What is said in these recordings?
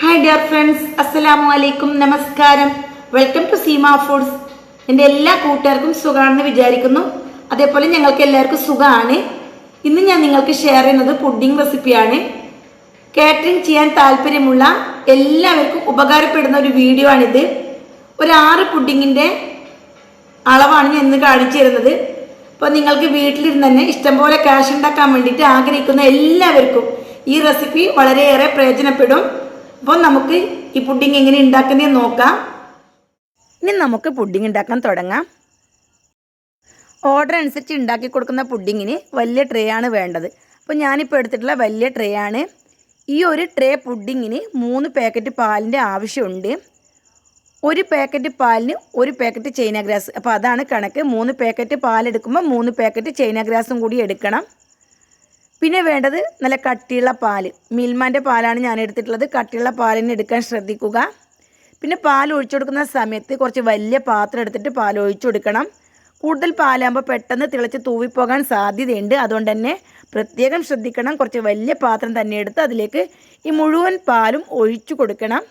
Hi dear friends അസ്സലാമു അലൈക്കും നമസ്കാരം വെൽക്കം ടു സീമ ഫുഡ്സ് എന്റെ എല്ലാ കൂട്ടുകാർക്കും സുഖമാണെന്ന് വിചാരിക്കുന്നു. അതേപോലെ ഞങ്ങൾക്ക് എല്ലാവർക്കും സുഖമാണ്. ഇന്ന് ഞാൻ നിങ്ങൾക്ക് ഷെയർ ചെയ്യുന്നത് പുഡിംഗ് റെസിപ്പിയാണ് കാറ്ററിംഗ് ചെയ്യാൻ താല്പര്യമുള്ള എല്ലാവർക്കും ഉപകാരപ്പെടുന്ന ഒരു വീഡിയോ ആണിത്. ഒരു ആറ് പുഡിങ്ങിന്റെ അളവാണ് ഞാൻ ഇന്ന് കാണിച്ചു തരുന്നത്. അപ്പോൾ നിങ്ങൾക്ക് വീട്ടിലിരുന്ന് തന്നെ ഇഷ്ടംപോലെ ക്യാഷ് ഉണ്ടാക്കാൻ വേണ്ടിയിട്ട് ആഗ്രഹിക്കുന്ന എല്ലാവർക്കും ഈ റെസിപ്പി വളരെയേറെ പ്രയോജനപ്പെടും. അപ്പോൾ നമുക്ക് ഈ പുഡിംഗ് എങ്ങനെ ഉണ്ടാക്കുന്നതെന്ന് നോക്കാം. ഇനി നമുക്ക് പുഡിംഗ് ഉണ്ടാക്കാൻ തുടങ്ങാം. ഓർഡർ അനുസരിച്ച് ഉണ്ടാക്കി കൊടുക്കുന്ന പുഡിങ്ങിന് വലിയ ട്രേ ആണ് വേണ്ടത്. അപ്പോൾ ഞാനിപ്പോൾ എടുത്തിട്ടുള്ള വലിയ ട്രേ ആണ്. ഈ ഒരു ട്രേ പുഡിങ്ങിന് മൂന്ന് പാക്കറ്റ് പാലിന്റെ ആവശ്യമുണ്ട്. ഒരു പാക്കറ്റ് പാലിന് ഒരു പാക്കറ്റ് ചൈന ഗ്രാസ് അപ്പോൾ അതാണ് കണക്ക്. മൂന്ന് പാക്കറ്റ് പാലെടുക്കുമ്പോൾ മൂന്ന് പാക്കറ്റ് ചൈന ഗ്രാസും കൂടി എടുക്കണം. പിന്നെ വേണ്ടത് നല്ല കട്ടിയുള്ള പാൽ. മിൽമാന്റെ പാലാണ് ഞാൻ എടുത്തിട്ടുള്ളത്. കട്ടിയുള്ള പാൽ പാലിന് എടുക്കാൻ ശ്രദ്ധിക്കുക. പിന്നെ പാൽ ഒഴിച്ചു കൊടുക്കുന്ന സമയത്ത് കുറച്ച് വലിയ പാത്രം എടുത്തിട്ട് പാൽ ഒഴിച്ചു കൊടുക്കണം. കൂടുതൽ പാലാകുമ്പോൾ പെട്ടെന്ന് തിളച്ച് തൂവിപ്പോകാൻ സാധ്യതയുണ്ട്. അതുകൊണ്ട് തന്നെ പ്രത്യേകം ശ്രദ്ധിക്കണം. കുറച്ച് വലിയ പാത്രം തന്നെ എടുത്ത് അതിലേക്ക് ഈ മുഴുവൻ പാലും ഒഴിച്ചു കൊടുക്കണം.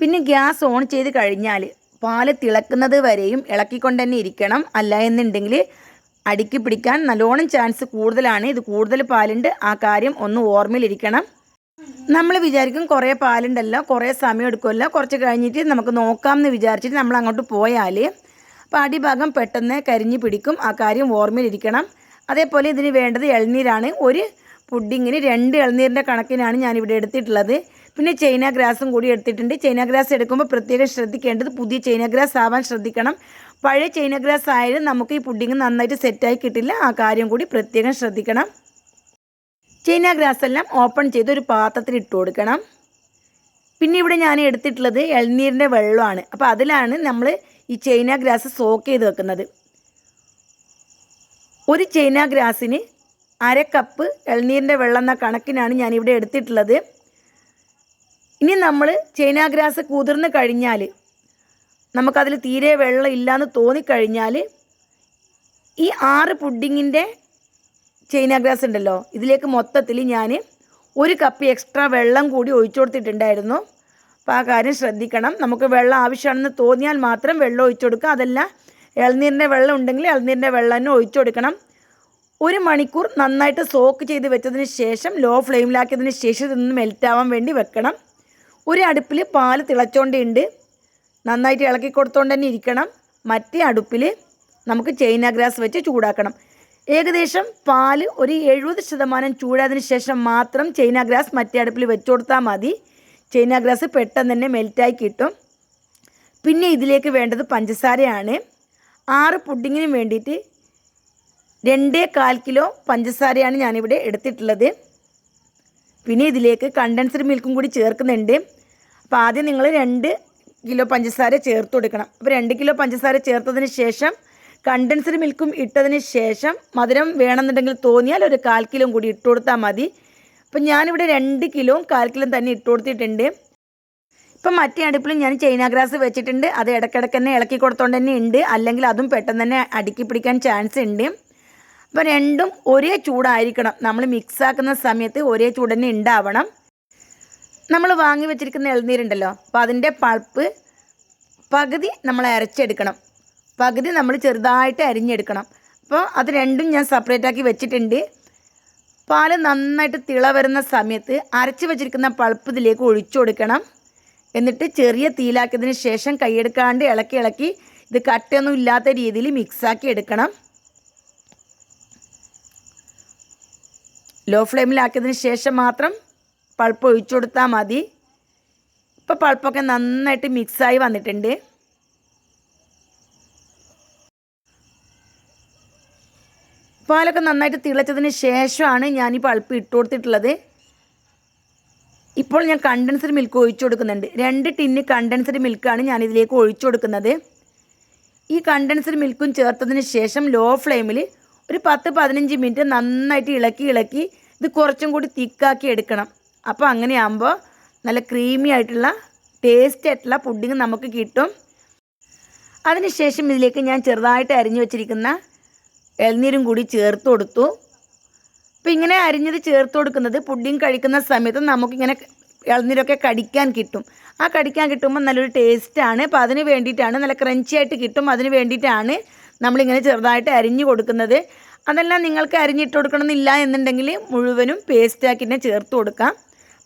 പിന്നെ ഗ്യാസ് ഓൺ ചെയ്ത് കഴിഞ്ഞാൽ പാൽ തിളക്കുന്നത് വരെയും ഇളക്കിക്കൊണ്ട് തന്നെ ഇരിക്കണം. അല്ല എന്നുണ്ടെങ്കിൽ അടുക്കി പിടിക്കാൻ നല്ലോണം ചാൻസ് കൂടുതലാണ്. ഇത് കൂടുതൽ പാലുണ്ട്. ആ കാര്യം ഒന്ന് ഓർമ്മയിലിരിക്കണം. നമ്മൾ വിചാരിക്കും കുറേ പാലുണ്ടല്ലോ കുറേ സമയം എടുക്കുമല്ലോ. കുറച്ച് കഴിഞ്ഞിട്ട് നമുക്ക് നോക്കാം എന്ന് വിചാരിച്ചിട്ട് നമ്മൾ അങ്ങോട്ട് പോയാൽ അപ്പോൾ അടിഭാഗം പെട്ടെന്ന് കരിഞ്ഞ് പിടിക്കും. ആ കാര്യം ഓർമ്മയിലിരിക്കണം. അതേപോലെ ഇതിന് വേണ്ടത് ഇളനീരാണ്. ഒരു പുഡിങ്ങിന് രണ്ട് ഇളനീരിന്റെ കണക്കിനാണ് ഞാനിവിടെ എടുത്തിട്ടുള്ളത്. പിന്നെ ചൈന ഗ്രാസും കൂടി എടുത്തിട്ടുണ്ട്. ചൈന ഗ്രാസ് എടുക്കുമ്പോൾ പ്രത്യേകം ശ്രദ്ധിക്കേണ്ടത് പുതിയ ചൈന ഗ്രാസ് ആവാൻ ശ്രദ്ധിക്കണം. പഴയ ചൈന ഗ്രാസ് ആയാലും നമുക്ക് ഈ പുഡിങ് നന്നായിട്ട് സെറ്റായി കിട്ടില്ല. ആ കാര്യം കൂടി പ്രത്യേകം ശ്രദ്ധിക്കണം. ചൈന ഗ്രാസ് എല്ലാം ഓപ്പൺ ചെയ്ത് ഒരു പാത്രത്തിൽ ഇട്ട് കൊടുക്കണം. പിന്നെ ഇവിടെ ഞാൻ എടുത്തിട്ടുള്ളത് ഇളനീരിന്റെ വെള്ളമാണ്. അപ്പോൾ അതിലാണ് നമ്മൾ ഈ ചൈന ഗ്രാസ് സോക്ക് ചെയ്ത് വെക്കുന്നത്. ഒരു ചൈന ഗ്രാസിന് അര കപ്പ് ഇളനീരിന്റെ വെള്ളം എന്ന കണക്കിനാണ് ഞാനിവിടെ എടുത്തിട്ടുള്ളത്. ഇനി നമ്മൾ ചേനാഗ്രാസ് ഗ്രാസ് കുതിർന്ന് കഴിഞ്ഞാൽ നമുക്കതിൽ തീരെ വെള്ളം ഇല്ലയെന്ന് തോന്നിക്കഴിഞ്ഞാൽ ഈ ആറ് പുഡിങ്ങിന്റെ ചൈനാഗ്രാസ് ഉണ്ടല്ലോ ഇതിലേക്ക് മൊത്തത്തിൽ ഞാൻ ഒരു കപ്പ് എക്സ്ട്രാ വെള്ളം കൂടി ഒഴിച്ചു കൊടുത്തിട്ടുണ്ടായിരുന്നു. അപ്പോൾ ആ കാര്യം ശ്രദ്ധിക്കണം. നമുക്ക് വെള്ളം ആവശ്യമാണെന്ന് തോന്നിയാൽ മാത്രം വെള്ളം ഒഴിച്ചു കൊടുക്കുക. അതല്ല ഇളനീരിന്റെ വെള്ളം ഉണ്ടെങ്കിൽ ഇളനീരിന്റെ വെള്ളം തന്നെ ഒഴിച്ചു കൊടുക്കണം. ഒരു മണിക്കൂർ നന്നായിട്ട് സോക്ക് ചെയ്ത് വെച്ചതിന് ശേഷം ലോ ഫ്ലെയിമിലാക്കിയതിന് ശേഷം ഇതൊന്ന് മെൽറ്റാവാൻ വേണ്ടി വെക്കണം. ഒരു അടുപ്പിൽ പാൽ തിളച്ചോണ്ടുണ്ട്. നന്നായിട്ട് ഇളക്കി കൊടുത്തോണ്ട് തന്നെ ഇരിക്കണം. മറ്റേ അടുപ്പിൽ നമുക്ക് ചൈന ഗ്രാസ് വെച്ച് ചൂടാക്കണം. ഏകദേശം പാൽ ഒരു എഴുപത് ശതമാനം ചൂടായതിനു ശേഷം മാത്രം ചൈന ഗ്രാസ് മറ്റേ അടുപ്പിൽ വെച്ച് കൊടുത്താൽ മതി. ചൈന ഗ്രാസ് പെട്ടെന്ന് തന്നെ മെൽറ്റായി കിട്ടും. പിന്നെ ഇതിലേക്ക് വേണ്ടത് പഞ്ചസാരയാണ്. ആറ് പുഡിങ്ങിന് വേണ്ടിയിട്ട് രണ്ടേ കാൽ കിലോ പഞ്ചസാരയാണ് ഞാനിവിടെ എടുത്തിട്ടുള്ളത്. പിന്നെ ഇതിലേക്ക് കണ്ടൻസ്ഡ് മിൽക്കും കൂടി ചേർക്കുന്നുണ്ട്. അപ്പോൾ ആദ്യം നിങ്ങൾ രണ്ട് കിലോ പഞ്ചസാര ചേർത്ത് കൊടുക്കണം. അപ്പോൾ രണ്ട് കിലോ പഞ്ചസാര ചേർത്തതിന് ശേഷം കണ്ടൻസ്ഡ് മിൽക്കും ഇട്ടതിന് ശേഷം മധുരം വേണമെന്നുണ്ടെങ്കിൽ തോന്നിയാൽ ഒരു കാൽ കിലോ കൂടി ഇട്ട് കൊടുത്താൽ മതി. അപ്പം ഞാനിവിടെ രണ്ട് കിലോ കാൽ കിലോ തന്നെ ഇട്ട് കൊടുത്തിട്ടുണ്ട്. ഇപ്പം മറ്റേ അടുപ്പിലും ഞാൻ ചൈന ഗ്രാസ് വെച്ചിട്ടുണ്ട്. അത് ഇടയ്ക്കിടയ്ക്ക് തന്നെ ഇളക്കി കൊടുത്തോണ്ട് തന്നെ ഉണ്ട്. അല്ലെങ്കിൽ അതും പെട്ടെന്ന് തന്നെ അടുക്കി പിടിക്കാൻ ചാൻസ് ഉണ്ട്. അപ്പോൾ രണ്ടും ഒരേ ചൂടായിരിക്കണം. നമ്മൾ മിക്സ് ആക്കുന്ന സമയത്ത് ഒരേ ചൂട് തന്നെ ഉണ്ടാവണം. നമ്മൾ വാങ്ങി വെച്ചിരിക്കുന്ന ഇളനീരുണ്ടല്ലോ അപ്പോൾ അതിന്റെ പൾപ്പ് പകുതി നമ്മൾ അരച്ചെടുക്കണം. പകുതി നമ്മൾ ചെറുതായിട്ട് അരിഞ്ഞെടുക്കണം. അപ്പോൾ അത് രണ്ടും ഞാൻ സെപ്പറേറ്റ് ആക്കി വെച്ചിട്ടുണ്ട്. പാൽ നന്നായിട്ട് തിള വരുന്ന സമയത്ത് അരച്ച് വെച്ചിരിക്കുന്ന പൾപ്പ് ഇതിലേക്ക് ഒഴിച്ചു കൊടുക്കണം. എന്നിട്ട് ചെറിയ തീലാക്കിയതിന് ശേഷം കൈയെടുക്കാണ്ട് ഇളക്കി ഇളക്കി ഇത് കട്ടയൊന്നും ഇല്ലാത്ത രീതിയിൽ മിക്സാക്കി എടുക്കണം. ലോ ഫ്ലെയിമിലാക്കിയതിന് ശേഷം മാത്രം പൾപ്പ് ഒഴിച്ചു കൊടുത്താൽ മതി. ഇപ്പോൾ പൾപ്പൊക്കെ നന്നായിട്ട് മിക്സായി വന്നിട്ടുണ്ട്. പാലൊക്കെ നന്നായിട്ട് തിളച്ചതിന് ശേഷമാണ് ഞാൻ ഈ പൾപ്പ് ഇട്ട് കൊടുത്തിട്ടുള്ളത്. ഇപ്പോൾ ഞാൻ കണ്ടൻസ്ഡ് മിൽക്ക് ഒഴിച്ചു കൊടുക്കുന്നുണ്ട്. രണ്ട് ടിന്ന് കണ്ടൻസ്ഡ് മിൽക്കാണ് ഞാൻ ഇതിലേക്ക് ഒഴിച്ചു കൊടുക്കുന്നത്. ഈ കണ്ടൻസ്ഡ് മിൽക്കും ചേർത്തതിന് ശേഷം ലോ ഫ്ലെയിമിൽ ഒരു പത്ത് പതിനഞ്ച് മിനിറ്റ് നന്നായിട്ട് ഇളക്കി ഇളക്കി ഇത് കുറച്ചും കൂടി തിക്കാക്കി എടുക്കണം. അപ്പോൾ അങ്ങനെയാകുമ്പോൾ നല്ല ക്രീമി ആയിട്ടുള്ള ടേസ്റ്റ് ആയിട്ടുള്ള പുഡിങ് നമുക്ക് കിട്ടും. അതിനുശേഷം ഇതിലേക്ക് ഞാൻ ചെറുതായിട്ട് അരിഞ്ഞു വെച്ചിരിക്കുന്ന ഇളനീരും കൂടി ചേർത്ത് കൊടുത്തു. അപ്പോൾ ഇങ്ങനെ അരിഞ്ഞത് ചേർത്ത് കൊടുക്കുന്നത് പുഡിങ് കഴിക്കുന്ന സമയത്ത് നമുക്കിങ്ങനെ ഇളനീരൊക്കെ കടിക്കാൻ കിട്ടും. ആ കടിക്കാൻ കിട്ടുമ്പോൾ നല്ലൊരു ടേസ്റ്റാണ് അപ്പോൾ അതിന് വേണ്ടിയിട്ടാണ് നല്ല ക്രഞ്ചി ആയിട്ട് കിട്ടും. അതിന് വേണ്ടിയിട്ടാണ് നമ്മളിങ്ങനെ ചെറുതായിട്ട് അരിഞ്ഞു കൊടുക്കുന്നത്. അതെല്ലാം നിങ്ങൾക്ക് അരിഞ്ഞിട്ട് കൊടുക്കണമെന്നില്ല എന്നുണ്ടെങ്കിൽ മുഴുവനും പേസ്റ്റാക്കി തന്നെ ചേർത്ത് കൊടുക്കാം.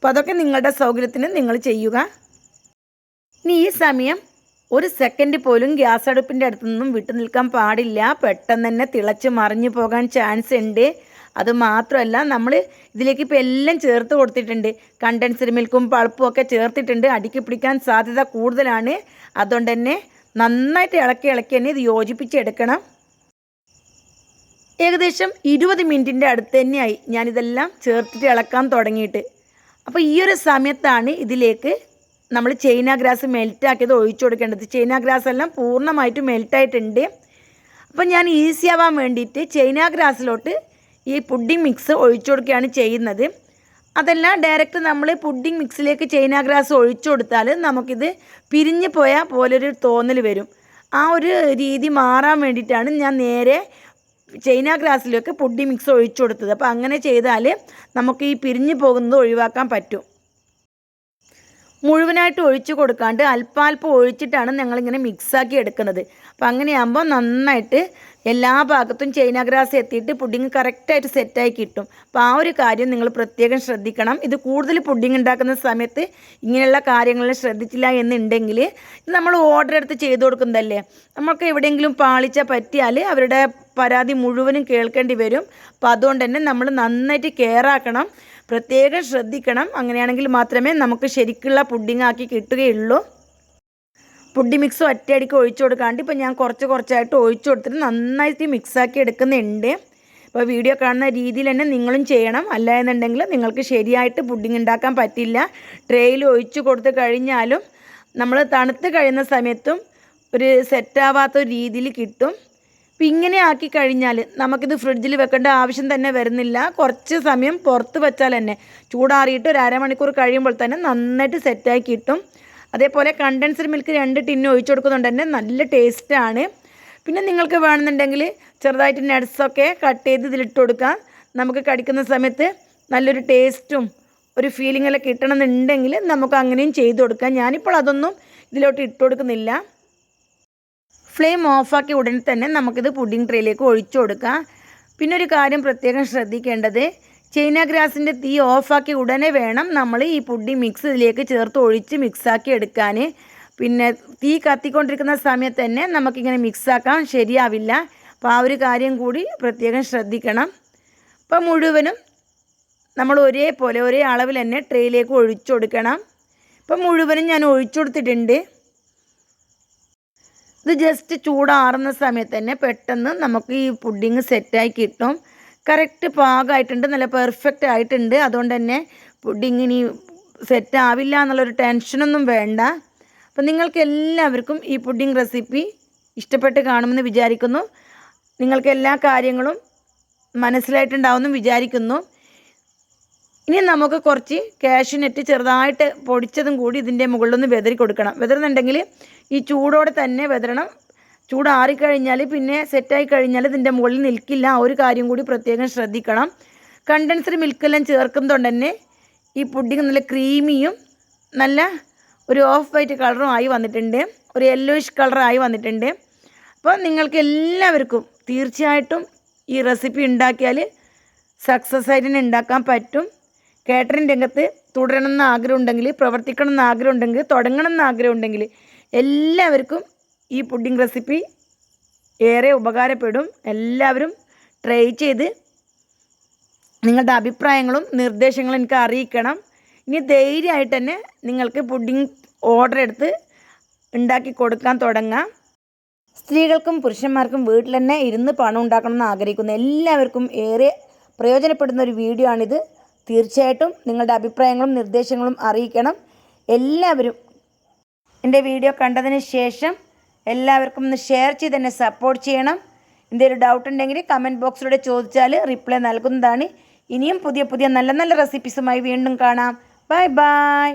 അപ്പോൾ അതൊക്കെ നിങ്ങളുടെ സൗകര്യത്തിന് നിങ്ങൾ ചെയ്യുക. ഇനി ഈ സമയം ഒരു സെക്കൻഡ് പോലും ഗ്യാസ് അടുപ്പിന്റെ അടുത്ത് നിന്നും വിട്ടു നിൽക്കാൻ പാടില്ല. പെട്ടെന്ന് തന്നെ തിളച്ച് മറിഞ്ഞു പോകാൻ ചാൻസ് ഉണ്ട്. അത് മാത്രമല്ല നമ്മൾ ഇതിലേക്ക് ഇപ്പോൾ എല്ലാം ചേർത്ത് കൊടുത്തിട്ടുണ്ട്. കണ്ടൻസ്ഡ് മിൽക്കും പൾപ്പും ഒക്കെ ചേർത്തിട്ടുണ്ട്. അടുക്കി പിടിക്കാൻ സാധ്യത കൂടുതലാണ്. അതുകൊണ്ട് തന്നെ നന്നായിട്ട് ഇളക്കി ഇളക്കി തന്നെ ഇത് യോജിപ്പിച്ചെടുക്കണം ഏകദേശം ഇരുപത് മിനിറ്റിന്റെ അടുത്ത് തന്നെയായി ഞാനിതെല്ലാം ചേർത്തിട്ട് ഇളക്കാൻ തുടങ്ങിയിട്ട്. അപ്പോൾ ഈ ഒരു സമയത്താണ് ഇതിലേക്ക് നമ്മൾ ചൈന ഗ്രാസ് മെൽറ്റാക്കിയത് ഒഴിച്ചു കൊടുക്കേണ്ടത്. ചൈന ഗ്രാസ് എല്ലാം പൂർണമായിട്ട് മെൽറ്റായിട്ടുണ്ട്. അപ്പോൾ ഞാൻ ഈസി ആവാൻ വേണ്ടിയിട്ട് ചൈന ഗ്രാസിലോട്ട് ഈ പുഡിംഗ് മിക്സ് ഒഴിച്ചു കൊടുക്കുകയാണ് ചെയ്യുന്നത്. അതെല്ലാം ഡയറക്റ്റ് നമ്മൾ പുഡിംഗ് മിക്സിലേക്ക് ചൈന ഗ്രാസ് ഒഴിച്ചു കൊടുത്താൽ നമുക്കിത് പിരിഞ്ഞു പോയാൽ പോലൊരു തോന്നൽ വരും. ആ ഒരു രീതി മാറാൻ വേണ്ടിയിട്ടാണ് ഞാൻ നേരെ ചൈന ഗ്രാസിലൊക്കെ പൊടി മിക്സ് ഒഴിച്ചു കൊടുത്തത്. അപ്പോൾ അങ്ങനെ ചെയ്താൽ നമുക്ക് ഈ പിരിഞ്ഞു പോകുന്നത് ഒഴിവാക്കാൻ പറ്റും. മുഴുവനായിട്ട് ഒഴിച്ചു കൊടുക്കാണ്ട് അല്പാൽപ്പം ഒഴിച്ചിട്ടാണ് ഞങ്ങളിങ്ങനെ മിക്സാക്കി എടുക്കുന്നത്. അപ്പോൾ അങ്ങനെയാകുമ്പോൾ നന്നായിട്ട് എല്ലാ ഭാഗത്തും ചൈന ഗ്രാസ് എത്തിയിട്ട് പുഡിങ് കറക്റ്റായിട്ട് സെറ്റായി കിട്ടും. അപ്പോൾ ആ ഒരു കാര്യം നിങ്ങൾ പ്രത്യേകം ശ്രദ്ധിക്കണം. ഇത് കൂടുതൽ പുഡിങ് ഉണ്ടാക്കുന്ന സമയത്ത് ഇങ്ങനെയുള്ള കാര്യങ്ങളിൽ ശ്രദ്ധിച്ചില്ല എന്നുണ്ടെങ്കിൽ ഇത് നമ്മൾ ഓർഡർ എടുത്ത് ചെയ്ത് കൊടുക്കുന്നതല്ലേ? നമുക്ക് എവിടെയെങ്കിലും പാളിച്ച പറ്റിയാൽ അവരുടെ പരാതി മുഴുവനും കേൾക്കേണ്ടി വരും. അപ്പോൾ അതുകൊണ്ട് തന്നെ നമ്മൾ നന്നായിട്ട് കെയർ ആക്കണം. പ്രത്യേകം ശ്രദ്ധിക്കണം. അങ്ങനെയാണെങ്കിൽ മാത്രമേ നമുക്ക് ശരിക്കുള്ള പുഡിംഗ് ആക്കി കിട്ടുകയുള്ളൂ. പുഡി മിക്സ് ഒറ്റയടിക്ക് ഒഴിച്ചു കൊടുക്കാണ്ട് ഇപ്പോൾ ഞാൻ കുറച്ച് കുറച്ചായിട്ട് ഒഴിച്ചു കൊടുത്തിട്ട് നന്നായിട്ട് മിക്സാക്കി എടുക്കുന്നുണ്ട്. അപ്പോൾ വീഡിയോ കാണുന്ന രീതിയിൽ തന്നെ നിങ്ങളും ചെയ്യണം. അല്ല എന്നുണ്ടെങ്കിൽ നിങ്ങൾക്ക് ശരിയായിട്ട് പുഡിംഗ് ഉണ്ടാക്കാൻ പറ്റില്ല. ട്രേയിൽ ഒഴിച്ചു കൊടുത്ത് കഴിഞ്ഞാലും നമ്മൾ തണുത്ത് കഴിയുന്ന സമയത്തും ഒരു സെറ്റാവാത്ത രീതിയിൽ കിട്ടും. അപ്പം ഇങ്ങനെ ആക്കി കഴിഞ്ഞാൽ നമുക്കിത് ഫ്രിഡ്ജിൽ വെക്കേണ്ട ആവശ്യം തന്നെ വരുന്നില്ല. കുറച്ച് സമയം പുറത്ത് വെച്ചാൽ തന്നെ ചൂടാറിയിട്ട് ഒരു അരമണിക്കൂർ കഴിയുമ്പോൾ തന്നെ നന്നായിട്ട് സെറ്റാക്കി കിട്ടും. അതേപോലെ കണ്ടൻസ്ഡ് മിൽക്ക് രണ്ട് ടിന്ന് ഒഴിച്ചു കൊടുക്കുന്നുണ്ട് തന്നെ നല്ല ടേസ്റ്റാണ് പിന്നെ നിങ്ങൾക്ക് വേണമെന്നുണ്ടെങ്കിൽ ചെറുതായിട്ട് നട്ട്സൊക്കെ കട്ട് ചെയ്ത് ഇതിലിട്ട് കൊടുക്കാം നമുക്ക് കടിക്കുന്ന സമയത്ത് നല്ലൊരു ടേസ്റ്റും ഒരു ഫീലിംഗ് എല്ലാം കിട്ടണമെന്നുണ്ടെങ്കിൽ നമുക്ക് അങ്ങനെയും ചെയ്ത് കൊടുക്കാം. ഞാനിപ്പോൾ അതൊന്നും ഇതിലോട്ട് ഇട്ട് കൊടുക്കുന്നില്ല. ഫ്ലെയിം ഓഫാക്കിയ ഉടനെ തന്നെ നമുക്കിത് പുഡിംഗ് ട്രേയിലേക്ക് ഒഴിച്ചു കൊടുക്കാം. പിന്നെ ഒരു കാര്യം പ്രത്യേകം ശ്രദ്ധിക്കേണ്ടത് ചൈന ഗ്രാസിന്റെ തീ ഓഫാക്കി ഉടനെ വേണം നമ്മൾ ഈ പുഡിംഗ് മിക്സ് ഇതിലേക്ക് ചേർത്ത് ഒഴിച്ച് മിക്സാക്കി എടുക്കാൻ. പിന്നെ തീ കത്തിക്കൊണ്ടിരിക്കുന്ന സമയത്ത് തന്നെ നമുക്കിങ്ങനെ മിക്സാക്കാൻ ശരിയാവില്ല. അപ്പോൾ ആ ഒരു കാര്യം കൂടി പ്രത്യേകം ശ്രദ്ധിക്കണം. അപ്പോൾ മുഴുവനും നമ്മൾ ഒരേപോലെ ഒരേ അളവിൽ തന്നെ ട്രേയിലേക്ക് ഒഴിച്ചു കൊടുക്കണം. ഇപ്പം മുഴുവനും ഞാൻ ഒഴിച്ചു കൊടുത്തിട്ടുണ്ട്. ഇത് ജസ്റ്റ് ചൂടാറുന്ന സമയത്ത് തന്നെ പെട്ടെന്ന് നമുക്ക് ഈ പുഡിങ് സെറ്റായി കിട്ടും. കറക്റ്റ് പാകമായിട്ടുണ്ട് നല്ല പെർഫെക്റ്റ് ആയിട്ടുണ്ട്. അതുകൊണ്ട് തന്നെ പുഡിങ് ഇനി സെറ്റ് ആവില്ല എന്നുള്ളൊരു ടെൻഷനൊന്നും വേണ്ട. അപ്പം നിങ്ങൾക്ക് എല്ലാവർക്കും ഈ പുഡിങ് റെസിപ്പി ഇഷ്ടപ്പെട്ട് കാണുമെന്ന് വിചാരിക്കുന്നു. നിങ്ങൾക്ക് എല്ലാ കാര്യങ്ങളും മനസ്സിലായിട്ടുണ്ടാവുമെന്ന് വിചാരിക്കുന്നു. ഇനി നമുക്ക് കുറച്ച് കാഷ്യൂനെറ്റ് ചെറുതായിട്ട് പൊടിച്ചതും കൂടി ഇതിന്റെ മുകളിലൊന്ന് വെതറി കൊടുക്കണം. വെതറുന്നുണ്ടെങ്കിൽ ഈ ചൂടോടെ തന്നെ വെതറണം. ചൂടാറിക്കഴിഞ്ഞാൽ പിന്നെ സെറ്റായി കഴിഞ്ഞാൽ ഇതിന്റെ മുകളിൽ നിൽക്കില്ല. ആ ഒരു കാര്യം കൂടി പ്രത്യേകം ശ്രദ്ധിക്കണം. കണ്ടൻസ്ഡ് മിൽക്കെല്ലാം ചേർക്കുന്നതുകൊണ്ട് തന്നെ ഈ പുഡിങ് നല്ല ക്രീമിയും നല്ല ഒരു ഓഫ് വൈറ്റ് കളറും ആയി വന്നിട്ടുണ്ട്. ഒരു യെല്ലോയിഷ് കളറായി വന്നിട്ടുണ്ട്. അപ്പോൾ നിങ്ങൾക്ക് എല്ലാവർക്കും തീർച്ചയായിട്ടും ഈ റെസിപ്പി ഉണ്ടാക്കിയാൽ സക്സസ് ആയിട്ട് തന്നെ ഉണ്ടാക്കാൻ പറ്റും. കേറ്ററിംഗ് രംഗത്ത് തുടരണമെന്ന് ആഗ്രഹം ഉണ്ടെങ്കിൽ പ്രവർത്തിക്കണം എന്ന് ആഗ്രഹം ഉണ്ടെങ്കിൽ തുടങ്ങണം എന്ന് ആഗ്രഹം ഉണ്ടെങ്കിൽ എല്ലാവർക്കും ഈ പുഡിംഗ് റെസിപ്പി ഏറെ ഉപകാരപ്പെടും. എല്ലാവരും ട്രൈ ചെയ്ത് നിങ്ങളുടെ അഭിപ്രായങ്ങളും നിർദ്ദേശങ്ങളും എനിക്ക് അറിയിക്കണം. ഇനി ധൈര്യമായിട്ട് തന്നെ നിങ്ങൾക്ക് പുഡിംഗ് ഓർഡർ എടുത്ത് ഉണ്ടാക്കി കൊടുക്കാൻ തുടങ്ങാം. സ്ത്രീകൾക്കും പുരുഷന്മാർക്കും വീട്ടിൽ തന്നെ ഇരുന്ന് പണം ഉണ്ടാക്കണം എന്ന് ആഗ്രഹിക്കുന്ന എല്ലാവർക്കും ഏറെ പ്രയോജനപ്പെടുന്ന ഒരു വീഡിയോ ആണിത്. തീർച്ചയായിട്ടും നിങ്ങളുടെ അഭിപ്രായങ്ങളും നിർദ്ദേശങ്ങളും അറിയിക്കണം. എല്ലാവരും എന്റെ വീഡിയോ കണ്ടതിന് ശേഷം എല്ലാവർക്കും ഒന്ന് ഷെയർ ചെയ്ത് എന്നെ സപ്പോർട്ട് ചെയ്യണം. എന്തെങ്കിലും ഡൗട്ട് ഉണ്ടെങ്കിൽ കമന്റ് ബോക്സിലൂടെ ചോദിച്ചാൽ റിപ്ലൈ നൽകുന്നതാണ്. ഇനിയും പുതിയ പുതിയ നല്ല നല്ല റെസിപ്പീസുമായി വീണ്ടും കാണാം. Bye bye